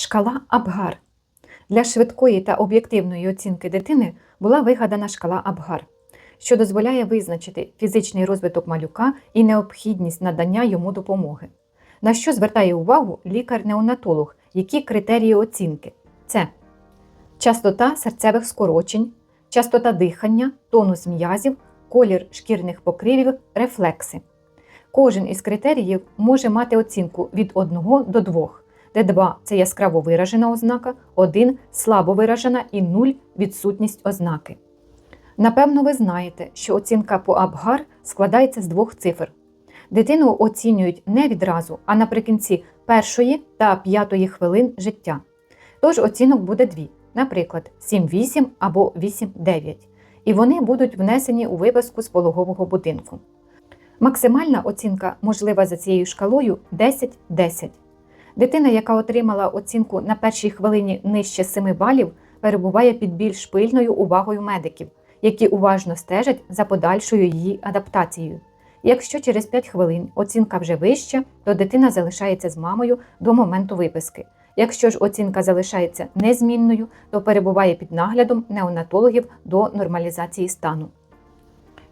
Шкала Абгар. Для швидкої та об'єктивної оцінки дитини була вигадана шкала Абгар, що дозволяє визначити фізичний розвиток малюка і необхідність надання йому допомоги. На що звертає увагу лікар-неонатолог, які критерії оцінки? Це частота серцевих скорочень, частота дихання, тонус м'язів, колір шкірних покривів, рефлекси. Кожен із критеріїв може мати оцінку від 1 до 2, де 2 – це яскраво виражена ознака, 1 – слабо виражена і 0 – відсутність ознаки. Напевно, ви знаєте, що оцінка по Абгар складається з двох цифр. Дитину оцінюють не відразу, а наприкінці першої та п'ятої хвилин життя. Тож оцінок буде дві, наприклад, 7-8 або 8-9, і вони будуть внесені у виписку з пологового будинку. Максимальна оцінка можлива за цією шкалою 10-10. Дитина, яка отримала оцінку на першій хвилині нижче 7 балів, перебуває під більш пильною увагою медиків, які уважно стежать за подальшою її адаптацією. Якщо через 5 хвилин оцінка вже вища, то дитина залишається з мамою до моменту виписки. Якщо ж оцінка залишається незмінною, то перебуває під наглядом неонатологів до нормалізації стану.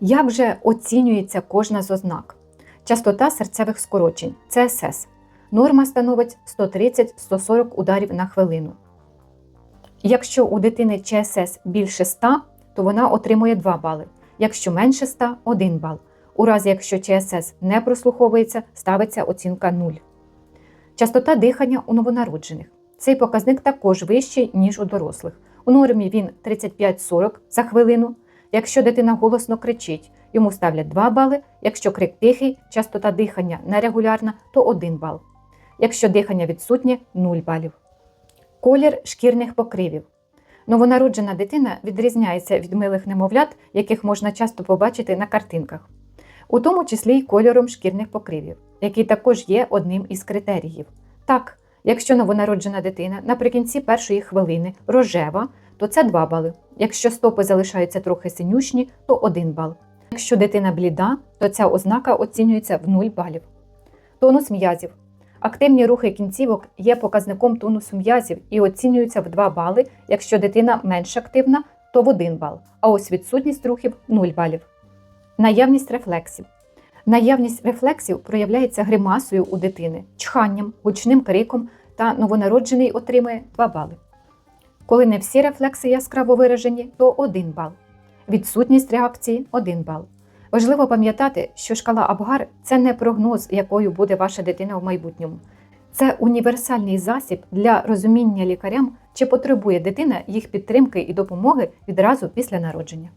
Як же оцінюється кожна з ознак? Частота серцевих скорочень ЦСС. Норма становить 130-140 ударів на хвилину. Якщо у дитини ЧСС більше 100, то вона отримує 2 бали. Якщо менше 100 – 1 бал. У разі, якщо ЧСС не прослуховується, ставиться оцінка 0. Частота дихання у новонароджених. Цей показник також вищий, ніж у дорослих. У нормі він 35-40 за хвилину. Якщо дитина голосно кричить, йому ставлять 2 бали. Якщо крик тихий, частота дихання нерегулярна, то 1 бал. Якщо дихання відсутнє 0 балів. Колір шкірних покривів. Новонароджена дитина відрізняється від милих немовлят, яких можна часто побачити на картинках, у тому числі й кольором шкірних покривів, який також є одним із критеріїв. Так, якщо новонароджена дитина наприкінці першої хвилини рожева, то це 2 бали. Якщо стопи залишаються трохи синюшні, то 1 бал. Якщо дитина бліда, то ця ознака оцінюється в 0 балів. Тонус м'язів. Активні рухи кінцівок є показником тонусу м'язів і оцінюються в 2 бали. Якщо дитина менш активна, то в 1 бал, а ось відсутність рухів 0 балів. Наявність рефлексів. Наявність рефлексів проявляється гримасою у дитини, чханням, гучним криком та новонароджений отримує 2 бали. Коли не всі рефлекси яскраво виражені, то 1 бал. Відсутність реакції 1 бал. Важливо пам'ятати, що шкала Абгар це не прогноз, якою буде ваша дитина в майбутньому. Це універсальний засіб для розуміння лікарям, чи потребує дитина їх підтримки і допомоги відразу після народження.